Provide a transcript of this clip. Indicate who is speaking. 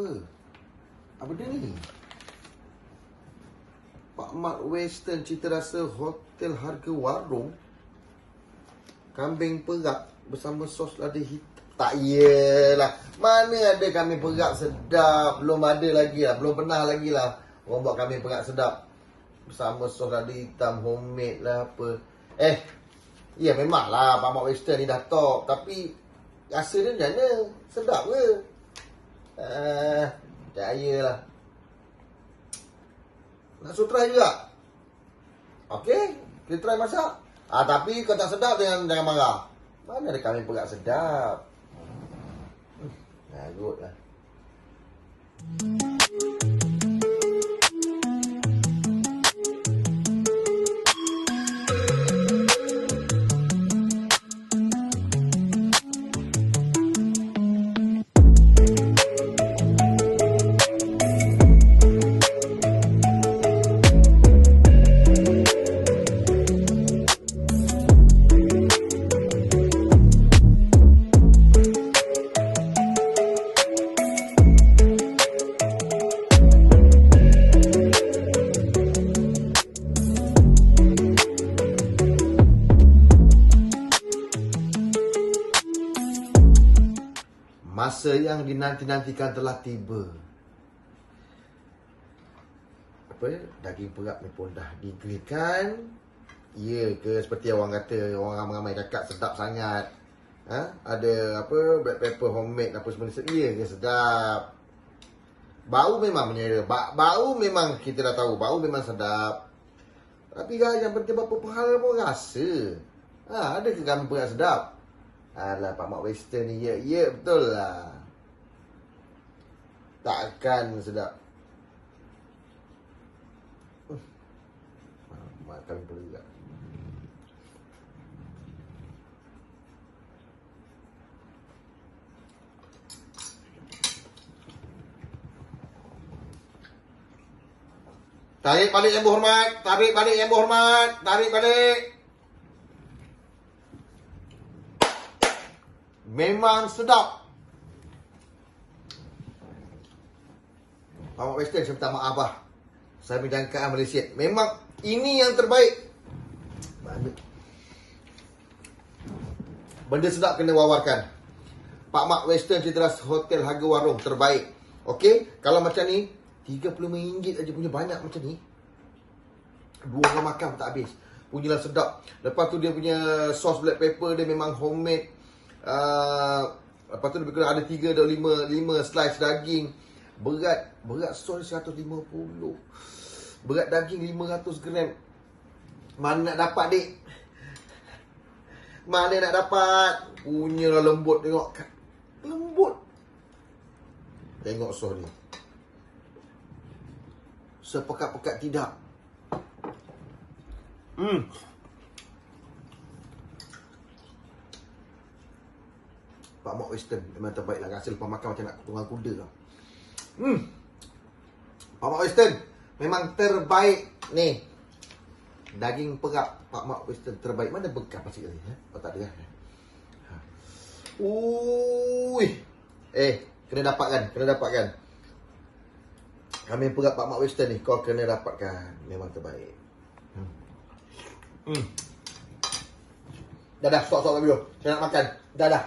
Speaker 1: Apa? Apa dia ni? Pak Mat Western Cita Rasa Hotel Harga Warung Kambing perak bersama sos lada hitam Tak iyalah. Mana ada kambing perak sedap? Belum ada lagi lah. Belum pernah lagi lah Orang buat kambing perak sedap. Bersama sos lada hitam Homemade lah apa. Eh Ya memang lah Pak Mat Western ni dah top. Tapi Rasa dia macam mana? Sedap ke percayalah. Nak suruh try juga? Okey, kita try masak. Ah, tapi kalau tak sedap jangan jangan marah. Mana ada kami perak sedap? Hmm, nah, good lah. Masa yang dinanti-nantikan telah tiba. Apa? Daging perak ni pun dah digrilkan. Ya ke seperti orang kata, orang ramai-ramai cakap sedap sangat. Ha? Ada apa black pepper homemade apa semua ni. Ya ke sedap. Bau memang menyera. Ba- bau memang kita dah tahu. Bau memang sedap. Tapi kan yang penting berapa pahala pun rasa. Ha, ada ke kami perak sedap? Alah Pak Mak Western ni Ya, ya betul lah. Takkan sedap. Hmm. Makan perlu juga. Tarik balik yang berhormat Tarik balik yang berhormat Tarik balik Memang sedap. Pak Western saya minta maaf lah. Saya menjangkaan Malaysia. Memang ini yang terbaik. Benda sedap kena wawarkan. Pak Mak Western Citra Hotel Harga Warung terbaik. Okey, kalau macam ni RM35 aja punya banyak macam ni. Dua orang makan tak habis. Punyalah sedap. Lepas tu dia punya sos black pepper dia memang homemade. Uh, lepas tu lebih kurang ada 3 atau 5 5 slice daging. Berat berat sos 150. Berat daging 500 gram. Mana nak dapat dik? Mana nak dapat? Punyalah lembut tengok. Lembut. Tengok sos ni. Sepekat-pekat tidak. Hmm. Pak Mak Western. Memang terbaik lah. Rasa lepas makan macam nak tunggang kuda lah Hmm. Pak Mak Western Memang terbaik Ni. Daging perak Pak Mak Western. Terbaik Mana bekas pasir tadi eh? Oh tak ada kan ha. Ui. Eh Kena dapatkan Kena dapatkan. Kami perak Pak Mak Western ni Kau kena dapatkan. Memang terbaik. Hmm. Dah dah Stop stop video Saya nak makan. Dah dah